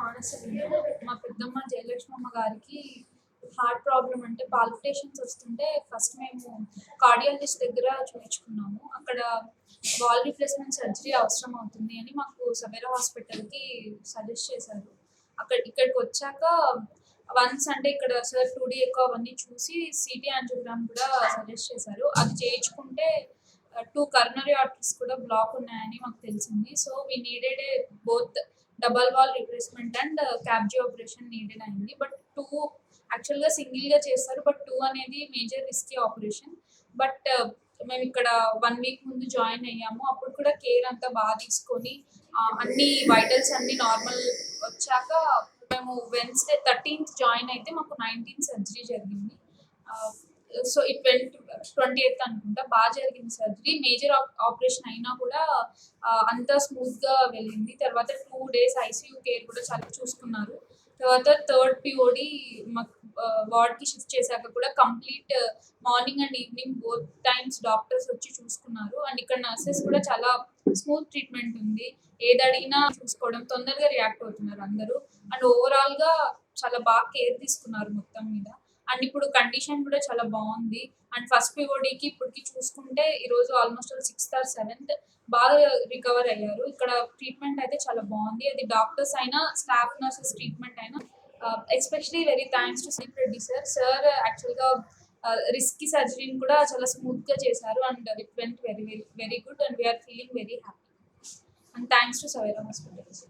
మానస మా పెద్దమ్మ జయలక్ష్మమ్మ గారికి హార్ట్ ప్రాబ్లం అంటే పాల్పిటేషన్స్ వస్తుంటే ఫస్ట్ మేము కార్డియాలజిస్ట్ దగ్గర చూపించుకున్నాము. అక్కడ వాల్ రిప్లేస్మెంట్ సర్జరీ అవసరం అవుతుంది అని మాకు సవేరా హాస్పిటల్కి సజెస్ట్ చేశారు. అక్కడ ఇక్కడికి వచ్చాక వన్స్ అంటే ఇక్కడ సార్ టూ డీ ఎక్కువ అవన్నీ చూసి సిటీ యాంజియోగ్రామ్ కూడా సజెస్ట్ చేశారు. అది చేయించుకుంటే టూ కర్నరీ ఆర్టరీస్ కూడా బ్లాక్ ఉన్నాయని మాకు తెలిసింది. So we needed a both double valve replacement and uh, CABG operation needed అయింది. బట్ టూ యాక్చువల్గా సింగిల్గా చేస్తారు. బట్ టూ అనేది మేజర్ రిస్కీ ఆపరేషన్ బట్ మేము ఇక్కడ వన్ వీక్ ముందు జాయిన్ అయ్యాము. అప్పుడు కూడా కేర్ అంతా బాగా తీసుకొని అన్ని వైటల్స్ అన్ని నార్మల్ వచ్చాక మేము వెన్స్డే థర్టీన్త్ జాయిన్ అయితే మాకు నైన్టీన్త్ సర్జరీ జరిగింది. So it went twenty eighth అనుకుంటా బాగా జరిగింది సర్జరీ మేజర్ ఆపరేషన్ అయినా కూడా అంత అంతా స్మూత్గా వెళ్ళింది. తర్వాత టూ డేస్ ఐసీయూ కేర్ కూడా చాలా చూసుకున్నారు. తర్వాత థర్డ్ పిఓడి మాకు వార్డ్కి షిఫ్ట్ చేశాక కూడా complete morning and evening both times doctors వచ్చి చూసుకున్నారు. అండ్ ఇక్కడ నర్సెస్ కూడా చాలా స్మూత్ ట్రీట్మెంట్ ఉంది. ఏది అడిగినా చూసుకోవడం తొందరగా రియాక్ట్ అవుతున్నారు అందరూ. అండ్ ఓవరాల్గా చాలా బాగా కేర్ తీసుకున్నారు మొత్తం మీద. అండ్ ఇప్పుడు కండిషన్ కూడా చాలా బాగుంది. అండ్ ఫస్ట్ పిఓడికి ఇప్పటికి చూసుకుంటే ఈరోజు ఆల్మోస్ట్ సిక్స్త్ ఆర్ సెవెంత్ బాగా రికవర్ అయ్యారు. ఇక్కడ ట్రీట్మెంట్ అయితే చాలా బాగుంది. అది డాక్టర్స్ అయినా స్టాఫ్ నర్సెస్ ట్రీట్మెంట్ అయినా especially very thanks to Shri Reddy sir sir యాక్చువల్గా రిస్కీ సర్జరీని కూడా చాలా స్మూత్గా చేశారు. And it went very very very good and we are feeling very happy and thanks to Savera hospitals